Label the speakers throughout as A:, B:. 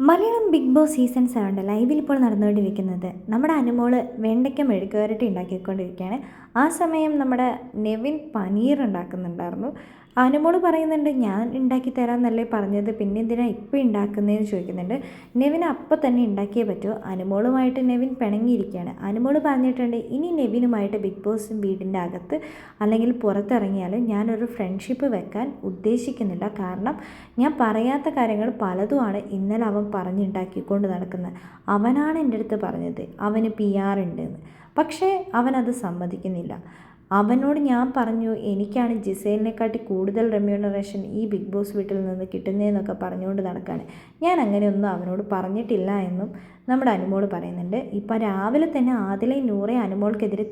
A: Malayalam big Boss season സെവന്റെ ലൈവിൽ ഇപ്പോൾ നടന്നുകൊണ്ടിരിക്കുന്നത് നമ്മുടെ അനുമോൾ വെണ്ടയ്ക്ക മെഴുക്കുവരട്ടി ഉണ്ടാക്കിക്കൊണ്ടിരിക്കുകയാണ്. ആ സമയം നമ്മുടെ നെവിൻ പനീർ ഉണ്ടാക്കുന്നുണ്ടായിരുന്നു. അനുമോൾ പറയുന്നുണ്ട് ഞാൻ ഉണ്ടാക്കി തരാമെന്നല്ലേ പറഞ്ഞത് പിന്നെ എന്തിനാണ് ഇപ്പോൾ ഉണ്ടാക്കുന്നതെന്ന് ചോദിക്കുന്നുണ്ട്. നെവിൻ അപ്പോൾ തന്നെ ഉണ്ടാക്കിയേ പറ്റൂ. അനുമോളുമായിട്ട് നെവിൻ പിണങ്ങിയിരിക്കുകയാണ്. അനുമോൾ പറഞ്ഞിട്ടുണ്ട് ഇനി നെവിനുമായിട്ട് ബിഗ് ബോസ് വീടിന്റെ അകത്ത് അല്ലെങ്കിൽ പുറത്തിറങ്ങിയാൽ ഞാനൊരു ഫ്രണ്ട്ഷിപ്പ് വെക്കാൻ ഉദ്ദേശിക്കുന്നില്ല. കാരണം ഞാൻ പറയാത്ത കാര്യങ്ങൾ പലതുമാണ്. ഇന്നലെ അവൻ പറഞ്ഞുണ്ടാക്കിക്കൊണ്ട് നടക്കുന്നത് അവനാണ് എന്റെ അടുത്ത് പറഞ്ഞത്. അവന് പി ആർ ഉണ്ടെന്ന്. പക്ഷേ അവനത് സമ്മതിക്കുന്നില്ല. അവനോട് ഞാൻ പറഞ്ഞു എനിക്കാണ് ജിസേലിനെക്കാട്ടി കൂടുതൽ റെമ്യൂണറേഷൻ ഈ ബിഗ് ബോസ് വീട്ടിൽ നിന്ന് കിട്ടുന്നതെന്നൊക്കെ പറഞ്ഞുകൊണ്ട് നടക്കുകയാണ് ഞാൻ അങ്ങനെയൊന്നും അവനോട് പറഞ്ഞിട്ടില്ല എന്നും നമ്മുടെ അനുമോൾ പറയുന്നുണ്ട്. ഇപ്പം രാവിലെ തന്നെ ആദ്യം നൂറെ അനുമോൾക്കെതിരെ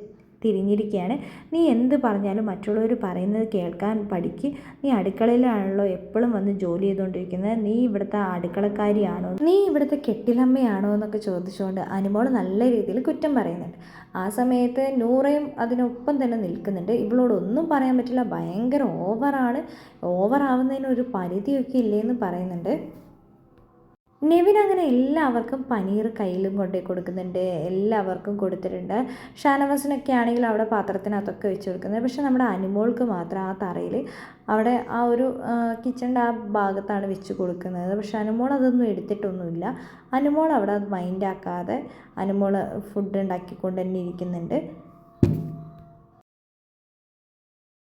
A: തിരിഞ്ഞിരിക്കുകയാണ്. നീ എന്ത് പറഞ്ഞാലും മറ്റുള്ളവർ പറയുന്നത് കേൾക്കാൻ പഠിക്ക്. നീ അടുക്കളയിലാണല്ലോ എപ്പോഴും വന്ന് ജോലി ചെയ്തുകൊണ്ടിരിക്കുന്നത്. നീ ഇവിടുത്തെ അടുക്കളക്കാരിയാണോ? നീ ഇവിടുത്തെ കെട്ടിലമ്മയാണോ എന്നൊക്കെ ചോദിച്ചുകൊണ്ട് അനുമോൾ നല്ല രീതിയിൽ കുറ്റം പറയുന്നുണ്ട്. ആ സമയത്ത് നൂറയും അതിനൊപ്പം തന്നെ നിൽക്കുന്നുണ്ട്. ഇവളോടൊന്നും പറയാൻ പറ്റില്ല. ഭയങ്കര ഓവറാണ്. ഓവറാവുന്നതിന് ഒരു പരിധിയൊക്കെ ഇല്ലേന്ന് പറയുന്നുണ്ട്. നെവിൻ അങ്ങനെ എല്ലാവർക്കും പനീർ കയ്യിലും കൊണ്ടേ കൊടുക്കുന്നുണ്ട് എല്ലാവർക്കും കൊടുത്തിട്ടുണ്ട്. ഷാനവാസിനൊക്കെ ആണെങ്കിൽ അവിടെ പാത്രത്തിനകത്തൊക്കെ വെച്ച് കൊടുക്കുന്നത് പക്ഷെ നമ്മുടെ അനുമോൾക്ക് മാത്രം ആ തറയിൽ അവിടെ ആ ഒരു കിച്ചണിന്റെ ആ ഭാഗത്താണ് വെച്ച് കൊടുക്കുന്നത്. പക്ഷെ അനുമോൾ അതൊന്നും എടുത്തിട്ടൊന്നുമില്ല. അനുമോൾ അവിടെ അത് മൈൻഡാക്കാതെ അനുമോൾ ഫുഡ് ഉണ്ടാക്കിക്കൊണ്ട് തന്നെ ഇരിക്കുന്നുണ്ട്.